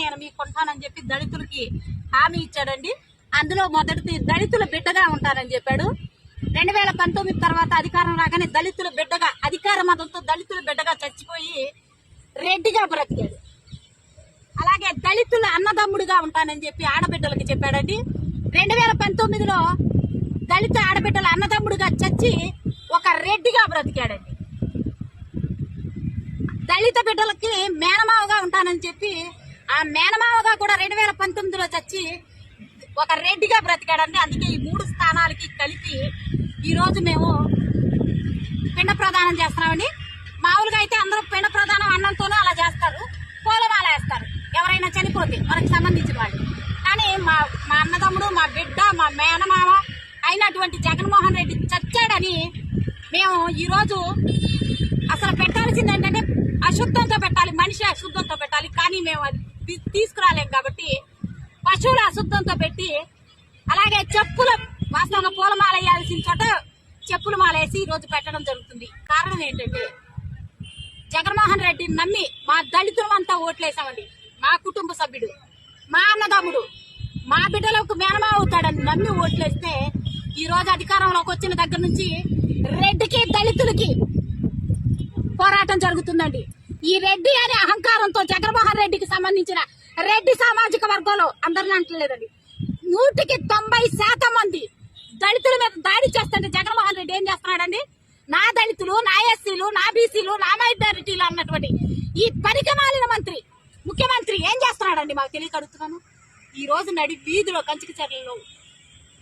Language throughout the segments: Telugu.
నేను మీకు కొంటానని చెప్పి దళితులకి హామీ ఇచ్చాడండి. అందులో మొదటిది దళితుల బిడ్డగా ఉంటానని చెప్పాడు. రెండు వేల పంతొమ్మిది తర్వాత అధికారం రాగానే దళితుల బిడ్డగా అధికార మతంతో దళితుల బిడ్డగా చచ్చిపోయి రెడ్డిగా బ్రతికాడు. అలాగే దళితుల అన్నదమ్ముడిగా ఉంటానని చెప్పి ఆడబిడ్డలకి చెప్పాడండి. రెండు వేల పంతొమ్మిదిలో దళిత ఆడబిడ్డల అన్నదమ్ముడిగా చచ్చి ఒక రెడ్డిగా బ్రతికాడండి. దళిత బిడ్డలకి మేనమావగా ఉంటానని చెప్పి ఆ మేనమావగా కూడా రెండు వేల పంతొమ్మిదిలో చచ్చి ఒక రెడ్డిగా బ్రతికాడండి. అందుకే ఈ మూడు స్థానాలకి కలిపి ఈరోజు మేము పిండ ప్రదానం చేస్తున్నామండి. మామూలుగా అయితే అందరూ పిండ ప్రదానం అన్నంతోనే అలా చేస్తారు. పూలమాల వేస్తారు. ఎవరైనా చనిపోతే మనకు సంబంధించిన వాళ్ళు. కానీ మా మా అన్నదమ్ముడు మా బిడ్డ మా మేనమామ అయినటువంటి జగన్మోహన్ రెడ్డి చచ్చాడని మేము ఈరోజు అసలు పెట్టాల్సింది ఏంటంటే అశుద్ధంతో పెట్టాలి. మనిషి అశుద్ధంతో పెట్టాలి. కానీ మేము అది తీసుకురాలేం కాబట్టి పశువుల అశుద్ధంతో పెట్టి అలాగే చెప్పుల వాస్తవంగా పూలమాల వేయాల్సిన చోట చెప్పులు మాల వేసి ఈ రోజు పెట్టడం జరుగుతుంది. కారణం ఏంటంటే జగన్మోహన్ రెడ్డిని నమ్మి మా దళితులమంతా ఓట్లేసామండి. మా కుటుంబ సభ్యుడు మా అన్నదమ్ముడు మా బిడ్డలకు మేనమా అవుతాడని నమ్మి ఓట్లేస్తే ఈ రోజు అధికారంలోకి వచ్చిన దగ్గర నుంచి రెడ్డికి దళితులకి పోరాటం జరుగుతుందండి. ఈ రెడ్డి అనే అహంకారంతో జగన్మోహన్ రెడ్డికి సంబంధించిన రెడ్డి సామాజిక వర్గంలో అందరిని అంటలేదండి. నూటికి తొంభై శాతం మంది దళితుల మీద దాడి చేస్తుంటే జగన్మోహన్ రెడ్డి ఏం చేస్తున్నాడండి? నా దళితులు నా ఎస్సీలు నా బీసీలు నా మైనారిటీలు అన్నటువంటి ఈ పరికమాలిన మంత్రి ముఖ్యమంత్రి ఏం చేస్తున్నాడండి మాకు తెలియక అడుగుతున్నాను ఈ రోజు నడి వీధిలో కంచిక చర్యలో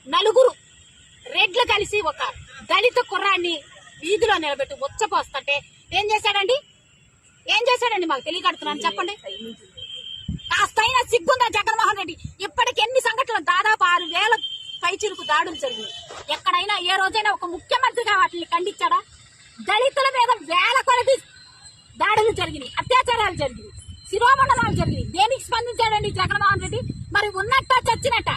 నలుగురు రెడ్లు కలిసి ఒక దళిత కుర్రాన్ని వీధిలో నిలబెట్టి ఉచ్చపోస్తుంటే ఏం చేశాడండి? చెప్పండి మాకు తెలియకడుతున్నాను చెప్పండి. కాస్తైనా సిగ్గుందా జగన్మోహన్ రెడ్డి? ఇప్పటికి ఎన్ని సంఘటనలు? దాదాపు ఆరు వేల పైచిలకు దాడులు జరిగింది ఎక్కడైనా ఏ రోజైనా ఒక ముఖ్యమంత్రిగా వాటిని ఖండించాడా? దళితుల మీద వేల కొలది దాడులు జరిగినాయి అత్యాచారాలు జరిగినాయి శిరోమండలాలు జరిగినాయి. దేనికి స్పందించాడండి జగన్మోహన్ రెడ్డి? మరి ఉన్నట్ట చచ్చినట్ట?